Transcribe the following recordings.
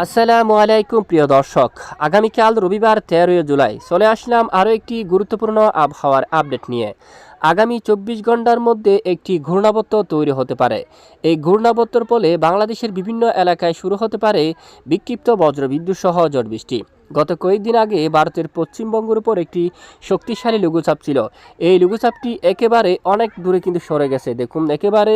আসসালামু আলাইকুম, প্রিয় দর্শক। আগামীকাল রবিবার তেরোই জুলাই চলে আসলাম আরও একটি গুরুত্বপূর্ণ আবহাওয়ার আপডেট নিয়ে। আগামী চব্বিশ ঘণ্টার মধ্যে একটি ঘূর্ণাবর্ত তৈরি হতে পারে। এই ঘূর্ণাবর্তর ফলে বাংলাদেশের বিভিন্ন এলাকায় শুরু হতে পারে বিক্ষিপ্ত বজ্রবিদ্যুৎ সহ ঝড় বৃষ্টি। গত কয়েকদিন আগে ভারতের পশ্চিমবঙ্গের উপর একটি শক্তিশালী লঘুচাপ ছিল। এই লঘুচাপটি একেবারে অনেক দূরে কিন্তু সরে গেছে। দেখুন, একেবারে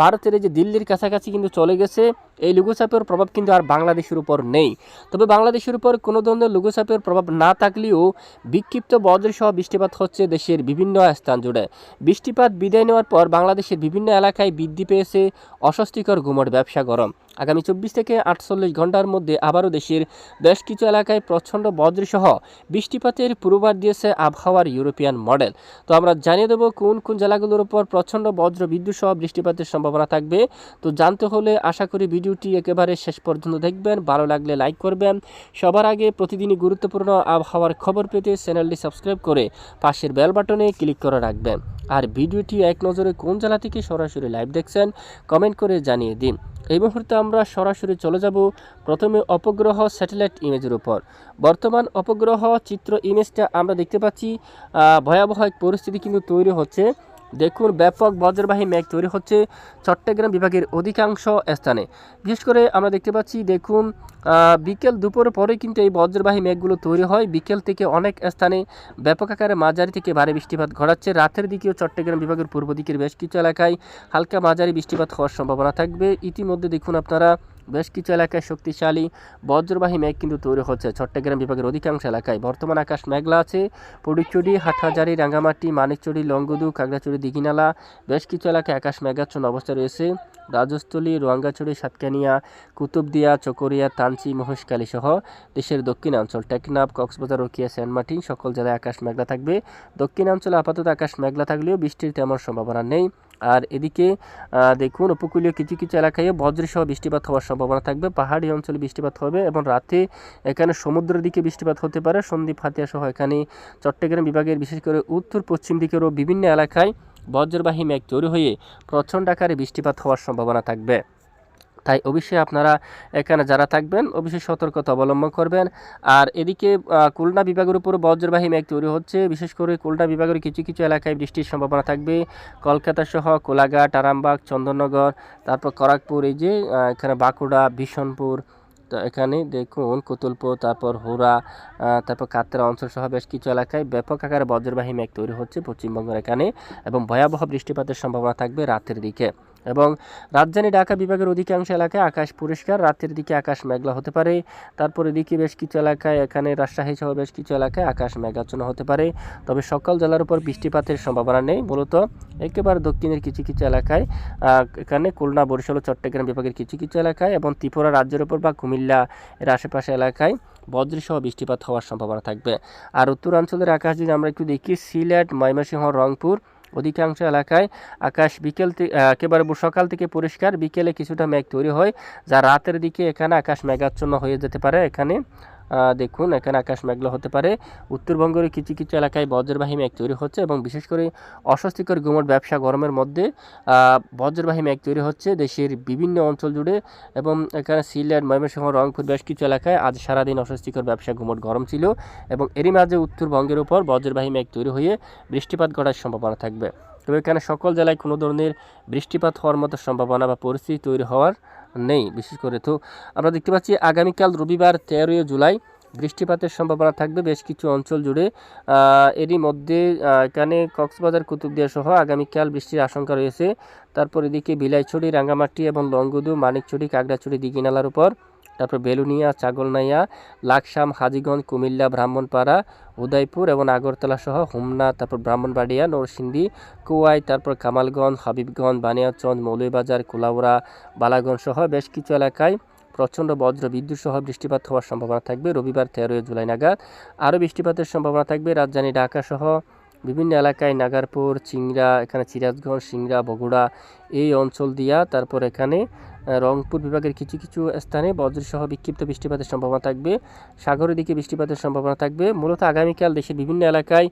ভারতের এই যে দিল্লির কাছাকাছি কিন্তু চলে গেছে। এই লঘুচাপের প্রভাব কিন্তু আর বাংলাদেশের উপর নেই। তবে বাংলাদেশের উপর কোনো ধরনের লঘুচাপের প্রভাব না থাকলেও বিক্ষিপ্ত বজ্রসহ বৃষ্টিপাত হচ্ছে দেশের বিভিন্ন স্থান জুড়ে। বৃষ্টিপাত বিদায় নেওয়ার পর বাংলাদেশের বিভিন্ন এলাকায় বৃদ্ধি পেয়েছে অস্বস্তিকর গুমট ব্যবসা গরম। আগামী চব্বিশ থেকে আটচল্লিশ ঘণ্টার মধ্যে আবারও দেশের বেশ কিছু এলাকায় প্রচণ্ড বজ্রসহ বৃষ্টিপাতের পূর্বাভাস দিয়েছে আবহাওয়ার ইউরোপিয়ান মডেল। তো আমরা জানিয়ে দেবো কোন কোন জেলাগুলোর উপর প্রচণ্ড বজ্র বিদ্যুৎ সহ বৃষ্টিপাতের সম্ভাবনা থাকবে। তো জানতে হলে আশা করি ভিডিওটি একেবারে শেষ পর্যন্ত দেখবেন, ভালো লাগলে লাইক করবেন। সবার আগে প্রতিদিনই গুরুত্বপূর্ণ আবহাওয়ার খবর পেতে চ্যানেলটি সাবস্ক্রাইব করে পাশের বেল বাটনে ক্লিক করে রাখবেন। আর ভিডিওটি এক নজরে কোন জেলা থেকে সরাসরি লাইভ দেখছেন, কমেন্ট করে জানিয়ে দিন। এই মুহূর্তে আমরা সরাসরি চলে যাব প্রথমে অপগ্রহ স্যাটেলাইট ইমেজের উপর। বর্তমান অপগ্রহ চিত্র ইমেজটা আমরা দেখতে পাচ্ছি ভয়াবহ এক পরিস্থিতি কিন্তু তৈরি হচ্ছে। দেখুন, ব্যাপক বজ্রবাহী মেঘ তৈরি হচ্ছে চট্টগ্রাম বিভাগের অধিকাংশ স্থানে। বিশেষ করে আমরা দেখতে পাচ্ছি, দেখুন বিকেল দুপুর পরে কিন্তু এই বজ্রবাহী মেঘগুলো তৈরি হয়। বিকেল থেকে অনেক স্থানে ব্যাপক আকারে মাঝারি থেকে ভারী বৃষ্টিপাত ঘটাচ্ছে। রাতের দিকেও চট্টগ্রাম বিভাগের পূর্ব দিকের বেশ কিছু এলাকায় হালকা মাঝারি বৃষ্টিপাত হওয়ার সম্ভাবনা থাকবে। ইতিমধ্যে দেখুন আপনারা বেশ কিছু এলাকায় শক্তিশালী বজ্রবাহী মেঘ কিন্তু তৈরি হচ্ছে। চট্টগ্রাম বিভাগের অধিকাংশ এলাকায় বর্তমান আকাশ মেঘলা আছে। পডিচুড়ি, হাটহাজারি, রাঙ্গামাটি মানিকচুড়ি লঙ্গদু কাগড়াচুরি, দিঘিনালা, বেশ কিছু এলাকায় আকাশ মেঘাচ্ছন্ন অবস্থা রয়েছে। রাজস্থলী, রোয়াঙ্গাছড়ি, সাতকানিয়া, কুতুবদিয়া, চকরিয়া, তানচি, মহেশখালী সহ দেশের দক্ষিণাঞ্চল। টেকনাফ, কক্সবাজার রকিয়া সেনমাটি সকল জেলায় আকাশ মেঘলা থাকবে। দক্ষিণাঞ্চলে আপাতত আকাশ মেঘলা থাকলেও বৃষ্টির তেমন সম্ভাবনা নেই। আর এদিকে দেখুন, উপকূলীয় কিছু কিছু এলাকায় বজ্রসহ বৃষ্টিপাত হওয়ার সম্ভাবনা থাকবে। পাহাড়ি অঞ্চলে বৃষ্টিপাত হবে এবং রাতে এখানে সমুদ্রের দিকে বৃষ্টিপাত হতে পারে। সন্দ্বীপ, হাতিয়া সহ এখানে চট্টগ্রাম বিভাগের, বিশেষ করে উত্তর পশ্চিম দিকেরও বিভিন্ন এলাকায় বজ্রবাহী মেঘ তৈরি হয়ে প্রচণ্ড আকারে বৃষ্টিপাত হওয়ার সম্ভাবনা থাকবে। তাই অবশ্যই আপনারা এখানে যারা থাকবেন, অবশ্যই সতর্কতা অবলম্বন করবেন। আর এদিকে খুলনা বিভাগের উপর বজ্রবাহী মেঘ তৈরি হচ্ছে। বিশেষ করে খুলনা বিভাগের কিছু কিছু এলাকায় বৃষ্টির সম্ভাবনা থাকবে। কলকাতা সহ কোলাঘাট, আরামবাগ, চন্দননগর, তারপর করাকপুর, এই যে এখানে বাঁকুড়া ভীষণপুর তো এখানে দেখুন কুতুলপুর, তারপর হুরা তারপর কাতরা অঞ্চল সহ বেশ কিছু এলাকায় ব্যাপক আকারে বজ্রবাহী মেঘ তৈরি হচ্ছে পশ্চিমবঙ্গের এখানে এবং ভয়াবহ বৃষ্টিপাতের সম্ভাবনা থাকবে রাতের দিকে। এবং রাজধানী ঢাকা বিভাগের অধিকাংশ এলাকায় আকাশ পরিষ্কার, রাতের দিকে আকাশ মেঘলা হতে পারে। তারপর এদিকে বেশ কিছু এলাকায় এখানে রাজশাহী সহ বেশ কিছু এলাকায় আকাশ মেঘাচ্ছন্ন হতে পারে। তবে সকল জেলার উপর বৃষ্টিপাতের সম্ভাবনা নেই। মূলত একেবারে দক্ষিণের কিছু কিছু এলাকায় এখানে খুলনা, বরিশাল ও চট্টগ্রাম বিভাগের কিছু কিছু এলাকায় এবং ত্রিপুরা রাজ্যের উপর বা কুমিল্লা এর আশেপাশে এলাকায় বজ্রসহ বৃষ্টিপাত হওয়ার সম্ভাবনা থাকবে। আর উত্তরাঞ্চলের আকাশ যদি আমরা একটু দেখি, সিলেট, ময়মনসিংহ, রংপুর অধিকাংশ এলাকায় আকাশ বিকেল একেবারে সকাল থেকে পরিষ্কার। বিকেলে কিছুটা মেঘ তৈরি হয়, যা রাতের দিকে এখানে আকাশ মেঘাচ্ছন্ন হয়ে যেতে পারে। এখানে দেখুন, এখানে আকাশ মেঘলা হতে পারে। উত্তরবঙ্গের কিছু কিছু এলাকায় বজ্রবাহী মেঘ তৈরি হচ্ছে এবং বিশেষ করে অস্বস্তিকর গুমট ব্যবসা গরমের মধ্যে বজ্রবাহী মেঘ তৈরি হচ্ছে দেশের বিভিন্ন অঞ্চল জুড়ে এবং এখানে সিলেট, ময়মনসিংহ, রংপুর বেশ কিছু এলাকায় আজ সারাদিন অস্বস্তিকর ব্যবসা গুমট গরম ছিল এবং এরই মাঝে উত্তরবঙ্গের উপর বজ্রবাহী মেঘ তৈরি হয়ে বৃষ্টিপাত ঘটার সম্ভাবনা থাকবে। তবে এখানে সকল জেলায় কোনো ধরনের বৃষ্টিপাত হওয়ার মতো সম্ভাবনা বা পরিস্থিতি তৈরি হওয়ার নেই। বিশেষ করে তো আমরা দেখতে পাচ্ছি আগামীকাল রবিবার তেরোই জুলাই বৃষ্টিপাতের সম্ভাবনা থাকবে। বেশ কিছু অঞ্চল জুড়ে এরই মধ্যে এখানে কক্সবাজার, কুতুবদিয়া সহ আগামীকাল বৃষ্টির আশঙ্কা রয়েছে। তারপর এদিকে বিলাইছড়ি, রাঙ্গামাটি এবং লংগুদু, মানিকছড়ি, কাগড়াছড়ি, দিঘিনালার উপর তারপর বেলুনিয়া, চাগলনাইয়া, লাকসাম, হাজিগঞ্জ, কুমিল্লা, ব্রাহ্মণপাড়া, উদয়পুর এবং আগরতলা সহ হোমনা, তারপর ব্রাহ্মণবাড়িয়া, নরসিংদী, কুয়াই, তারপর কামালগঞ্জ, হাবিবগঞ্জ বানিয়াচঞ্জ মৌলভীবাজার, কুলাউড়া, বালাগঞ্জ সহ বেশ কিছু এলাকায় প্রচণ্ড বজ্র বিদ্যুৎ সহ বৃষ্টিপাত হওয়ার সম্ভাবনা থাকবে। রবিবার তেরোই জুলাই নাগাদ আরও বৃষ্টিপাতের সম্ভাবনা থাকবে। রাজধানী ঢাকা সহ বিভিন্ন এলাকায় নাগারপুর, চিংড়া, এখানে সিরাজগঞ্জ, সিংড়া, বগুড়া এই অঞ্চল দিয়া তারপর এখানে রংপুর বিভাগের কিছু কিছু স্থানে বজ্রসহ বিক্ষিপ্ত বৃষ্টিপাতের সম্ভাবনা থাকবে। সাগরের দিকে বৃষ্টিপাতের সম্ভাবনা থাকবে। মূলত আগামীকাল দেশের বিভিন্ন এলাকায়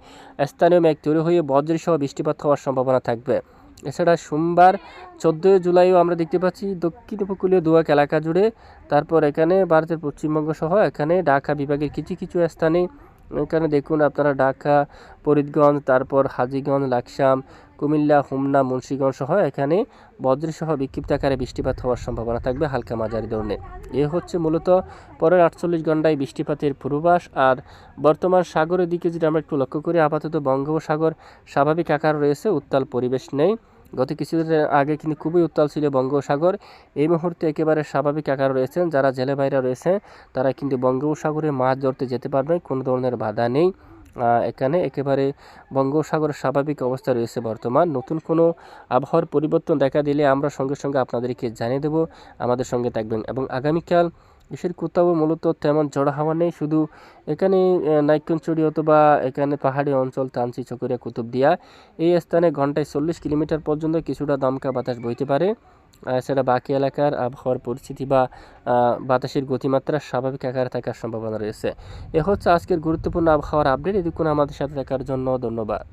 স্থানীয় মেঘ তৈরি হয়ে বজ্রসহ বৃষ্টিপাত হওয়ার সম্ভাবনা থাকবে। এছাড়া সোমবার চোদ্দোই জুলাইও আমরা দেখতে পাচ্ছি দক্ষিণ উপকূলীয় দুয়াক এলাকা জুড়ে, তারপর এখানে ভারতের পশ্চিমবঙ্গ সহ এখানে ঢাকা বিভাগের কিছু কিছু স্থানে এখানে দেখুন আপনারা ঢাকা, ফরিদগঞ্জ, তারপর হাজিগঞ্জ, লাকসাম, কুমিল্লা, হুমনা, মুন্সিগঞ্জ সহ এখানে বজ্রসহ বিক্ষিপ্ত আকারে বৃষ্টিপাত হওয়ার সম্ভাবনা থাকবে হালকা মাঝারি ধরনের। এ হচ্ছে মূলত পরের আটচল্লিশ ঘন্টায় বৃষ্টিপাতের পূর্বাভাস। আর বর্তমান সাগরের দিকে যদি আমরা একটু লক্ষ্য করি, আপাতত বঙ্গোপসাগর স্বাভাবিক আকার রয়েছে, উত্তাল পরিবেশ নেই। গত কিছুদিন আগে কিন্তু খুবই উত্তাল ছিল বঙ্গোপসাগর। এই মুহূর্তে একেবারে স্বাভাবিক আকার রয়েছেন যারা জেলে বাইরে রয়েছে তারা কিন্তু বঙ্গোপসাগরে মাছ ধরতে যেতে পারবে কোনো ধরনের বাধা নেই। এখানে একেবারে বঙ্গোপসাগরের স্বাভাবিক অবস্থা রয়েছে বর্তমান। নতুন কোনো আবহাওয়ার পরিবর্তন দেখা দিলে আমরা সঙ্গে সঙ্গে আপনাদেরকে জানিয়ে দেব। আমাদের সঙ্গে থাকবেন এবং আগামীকাল দেশের কোথাও মূলত তেমন জড়া হাওয়া নেই শুধু এখানে আহ, নাইকনচুরি অথবা এখানে পাহাড়ি অঞ্চল তানচি চকরিয়া কুতুবদিয়া এই স্থানে ঘন্টায় চল্লিশ কিলোমিটার পর্যন্ত কিছুটা দমকা বাতাস বইতে পারে। এছাড়া বাকি এলাকার আবহাওয়ার পরিস্থিতি বা বাতাসের গতিমাত্রা স্বাভাবিক আকারে থাকার সম্ভাবনা রয়েছে। এ হচ্ছে আজকের গুরুত্বপূর্ণ আবহাওয়ার আপডেট। এদিকে আমাদের সাথে থাকার জন্য ধন্যবাদ।